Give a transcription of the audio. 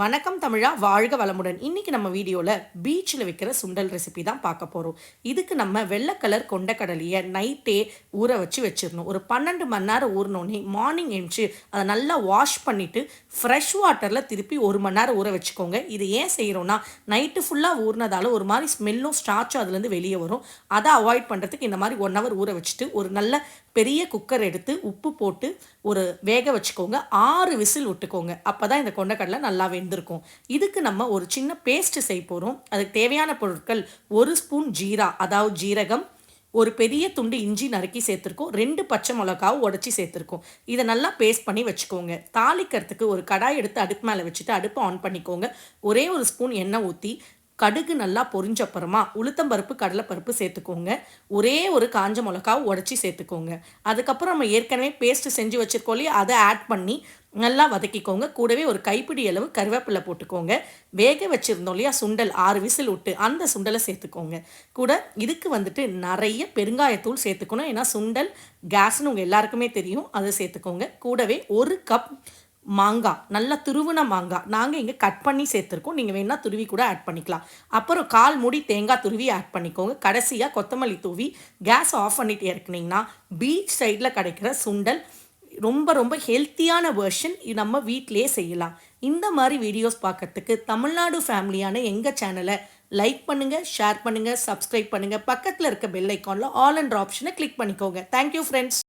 வணக்கம் தமிழா வாழ்க வளமுடன். இன்னைக்கு நம்ம வீடியோவில் பீச்சில் வைக்கிற சுண்டல் ரெசிபி தான் பார்க்க போகிறோம் இதுக்கு நம்ம வெள்ளை கலர் கொண்டக்கடலையை நைட்டே ஊற வச்சு வச்சிடணும். ஒரு பன்னெண்டு மணி நேரம் ஊறினோடனே மார்னிங் எழுந்துச்சு அதை நல்லா வாஷ் பண்ணிவிட்டு ஃப்ரெஷ் வாட்டரில் திருப்பி ஒரு மணி நேரம் ஊற வச்சுக்கோங்க. இது ஏன் செய்கிறோன்னா நைட்டு ஃபுல்லாக ஊறினதால ஒரு மாதிரி ஸ்மெல்லும் ஸ்டாச்சும் அதுலேருந்து வெளியே வரும். அதை அவாய்ட் பண்ணுறதுக்கு இந்த மாதிரி ஒன் ஹவர் ஊற வச்சுட்டு ஒரு நல்ல பெரிய குக்கர் எடுத்து உப்பு போட்டு ஒரு வேக வச்சுக்கோங்க. ஆறு விசில் விட்டுக்கோங்க. அப்போ தான் இந்த கொண்டக்கடலை நல்லா இருந்திருக்கும் இதுக்கு நம்ம ஒரு சின்ன பேஸ்ட் செய்ய போகிறோம் அதுக்கு தேவையான பொருட்கள் ஒரு ஸ்பூன் ஜீரா அதாவது ஜீரகம் ஒரு பெரிய துண்டு இஞ்சி நறுக்கி சேர்த்துருக்கோம். ரெண்டு பச்சை மிளகாவும் உடச்சி சேர்த்துருக்கோம். இதை நல்லா பேஸ்ட் பண்ணி வச்சுக்கோங்க. தாளிக்கிறதுக்கு ஒரு கடாய் எடுத்து அடுப்பு மேலே வச்சுட்டு அடுப்பை ஆன் பண்ணிக்கோங்க. ஒரே ஒரு ஸ்பூன் எண்ணெய் ஊற்றி கடுகு நல்லா பொரிஞ்சப்புறமா உளுத்தம்பருப்பு கடலைப்பருப்பு சேர்த்துக்கோங்க. ஒரே ஒரு காஞ்ச மிளகாவை உடச்சி சேர்த்துக்கோங்க. அதுக்கப்புறம் நம்ம ஏற்கனவே பேஸ்ட் செஞ்சு வச்சுருக்கோம் இல்லையா? அதை ஆட் பண்ணி நல்லா வதக்கிக்கோங்க. கூடவே ஒரு கைப்பிடி அளவு கருவேப்பிலை போட்டுக்கோங்க. வேக வச்சுருந்தோம் இல்லையா? சுண்டல் ஆறு விசில் விட்டு அந்த சுண்டலை சேர்த்துக்கோங்க. கூட இதுக்கு வந்துட்டு நிறைய பெருங்காயத்தூள் சேர்த்துக்கணும். ஏன்னா சுண்டல் கேஸ்னு உங்கள் எல்லாருக்குமே தெரியும். அதை சேர்த்துக்கோங்க. கூடவே ஒரு கப் மாங்காய் நல்லா துருவின மாங்காய் நாங்கள் இங்கே கட் பண்ணி சேர்த்துருக்கோம். நீங்கள் வேணால் துருவி கூட ஆட் பண்ணிக்கலாம். அப்புறம் கால் மூடி தேங்காய் துருவி ஆட் பண்ணிக்கோங்க. கடைசியாக கொத்தமல்லி தூவி கேஸ் ஆஃப் பண்ணிட்டு இறக்குனீங்கன்னா பீச் சைடில் கிடைக்கிற சுண்டல் ரொம்ப ரொம்ப ஹெல்த்தியான வேர்ஷன் நம்ம வீட்டிலே செய்யலாம். இந்த மாதிரி வீடியோஸ் பார்க்கறதுக்கு தமிழ்நாடு ஃபேமிலியான எங்கள் சேனலை லைக் பண்ணுங்கள் ஷேர் பண்ணுங்கள் சப்ஸ்கிரைப் பண்ணுங்கள் பக்கத்தில் இருக்க பெல் ஐக்கானில் ஆல் அண்ட் ஆப்ஷனை கிளிக் பண்ணிக்கோங்க. Thank you friends